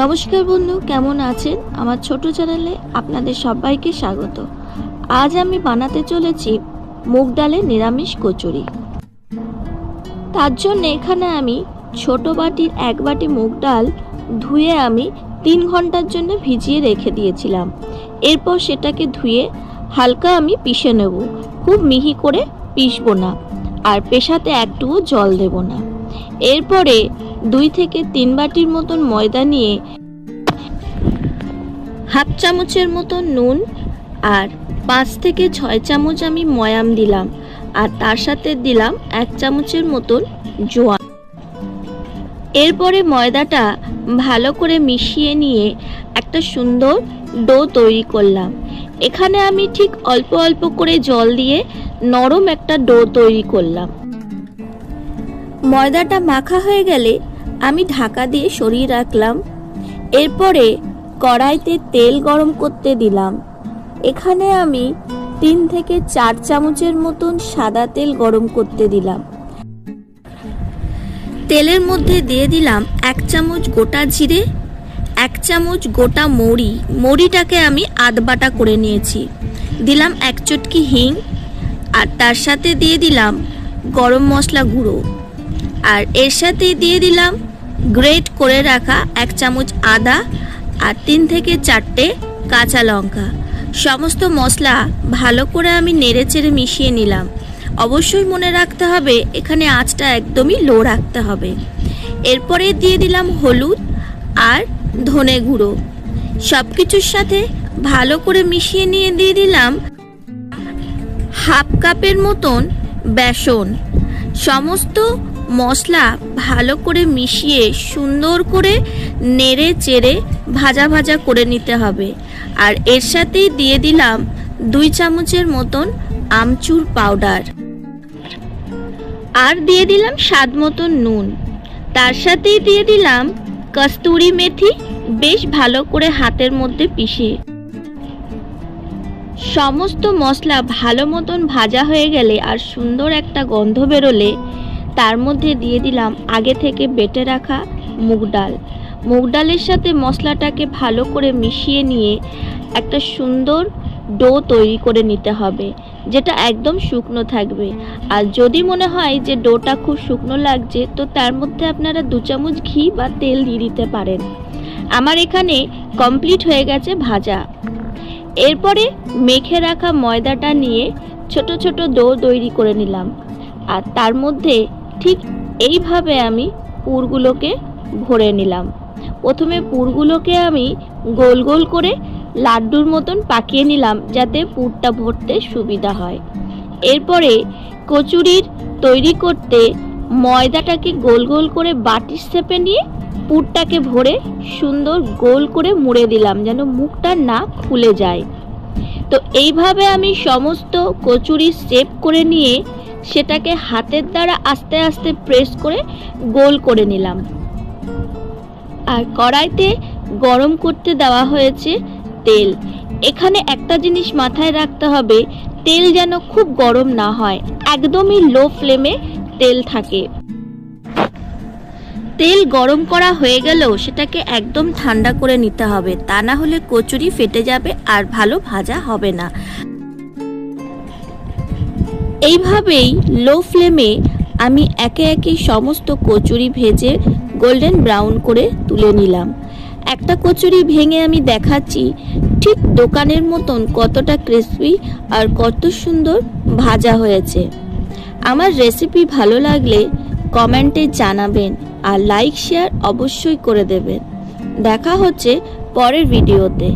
নমস্কার বন্ধু, কেমন আছেন? আমার ছোট চ্যানেলে আপনাদের সবাইকে স্বাগত। আজ আমি বানাতে চলেছি মুগ ডালের নিরামিষ কচুরি। তার জন্য এখানে আমি ছোট বাটির এক বাটি মুগ ডাল ধুয়ে আমি তিন ঘণ্টার জন্য ভিজিয়ে রেখে দিয়েছিলাম। এরপর সেটাকে ধুয়ে হালকা আমি পিষে নেব। খুব মিহি করে পিষবো না, আর পেশাতে একটুও জল দেব না। এরপরে দুই থেকে তিন বাটির মতন ময়দা নিয়ে হাফ চামচের মতন নুন আর পাঁচ থেকে ছয় চামচ আমি ময়াম দিলাম আর তার সাথে দিলাম এক চামচের মতন জোয়ান। এরপরে ময়দাটা ভালো করে মিশিয়ে নিয়ে একটা সুন্দর ডো তৈরি করলাম। এখানে আমি ঠিক অল্প অল্প করে জল দিয়ে নরম একটা ডো তৈরি করলাম। ময়দাটা মাখা হয়ে গেলে আমি ঢাকা দিয়ে সরিয়ে রাখলাম। এরপরে কড়াইতে তেল গরম করতে দিলাম। এখানে আমি তিন থেকে চার চামচের মতন সাদা তেল গরম করতে দিলাম। তেলের মধ্যে দিয়ে দিলাম এক চামচ গোটা জিরে, এক চামচ গোটা মৌরি। মৌরিটাকে আমি আধবাটা করে নিয়েছি। দিলাম এক চটকি হিং আর তার সাথে দিয়ে দিলাম গরম মশলা গুঁড়ো। আর এর সাথে দিয়ে দিলাম গ্রেট করে রাখা এক চামচ আদা আর তিন থেকে চারটে কাঁচা লঙ্কা। সমস্ত মশলা ভালো করে আমি নেড়ে চেড়ে মিশিয়ে নিলাম। অবশ্যই মনে রাখতে হবে, এখানে আঁচটা একদমই লো রাখতে হবে। এরপরে দিয়ে দিলাম হলুদ আর ধনে গুঁড়ো। সব কিছুর সাথে ভালো করে মিশিয়ে নিয়ে দিয়ে দিলাম হাফ কাপের মতন বেসন। সমস্ত মশলা ভালো করে মিশিয়ে সুন্দর করে নেড়ে চেড়ে ভাজা ভাজা করে নিতে হবে। আর এর সাথেই দিয়ে দিলাম দুই চামচের মতন আমচুর পাউডার। আর দিয়ে দিলাম স্বাদ মতন নুন। তার সাথেই দিয়ে দিলাম কস্তুরি মেথি, বেশ ভালো করে হাতের মধ্যে পিষে সমস্ত মশলা ভালো মতন ভাজা হয়ে গেলে আর সুন্দর একটা গন্ধ বেরোলে তার মধ্যে দিয়ে দিলাম আগে থেকে বেটে রাখা মুগ ডাল। মুগ ডালের সাথে মশলাটাকে ভালো করে মিশিয়ে নিয়ে একটা সুন্দর ডো তৈরি করে নিতে হবে, যেটা একদম শুকনো থাকবে। আর যদি মনে হয় যে ডোটা খুব শুকনো লাগছে, তো তার মধ্যে আপনারা দু চামচ ঘি বা তেল দিয়ে দিতে পারেন। আমার এখানে কমপ্লিট হয়ে গেছে ভাজা। এরপরে মেখে রাখা ময়দাটা নিয়ে ছোট ছোট ডো তৈরি করে নিলাম। আর তার মধ্যে ঠিক এইভাবে আমি পুরগুলোকে ভরে নিলাম। প্রথমে পুরগুলোকে আমি গোল গোল করে লাড্ডুর মতন পাকিয়ে নিলাম যাতে পুরটা ভরতে সুবিধা হয়। এরপরে কচুরির তৈরি করতে ময়দাটাকে গোল গোল করে বাটির শেপে নিয়ে পুরটাকে ভরে সুন্দর গোল করে মুড়ে দিলাম যেন মুখটা না খুলে যায়। তো এইভাবে আমি সমস্ত কচুরি শেপ করে নিয়ে সেটাকে হাতের দ্বারা আস্তে আস্তে প্রেস করে গোল করে নিলাম। আর কড়াইতে গরম করতে দেওয়া হয়েছে তেল। এখানে একটা জিনিস মাথায় রাখতে হবে, তেল যেন খুব গরম না হয়, একদমই লো ফ্লেমে তেল থাকে। তেল গরম করা হয়ে গেলেও সেটাকে একদম ঠান্ডা করে নিতে হবে, তা না হলে কচুরি ফেটে যাবে আর ভালো ভাজা হবে না। এইভাবেই লো ফ্লেমে আমি একে একে সমস্ত কচুরি ভেজে গোল্ডেন ব্রাউন করে তুলে নিলাম। একটা কচুরি ভেঙে আমি দেখাচ্ছি, ঠিক দোকানের মতন কতটা ক্রিসপি আর কত সুন্দর ভাজা হয়েছে। আমার রেসিপি ভালো লাগলে কমেন্টে জানাবেন আর লাইক শেয়ার অবশ্যই করে দেবেন। দেখা হচ্ছে পরের ভিডিওতে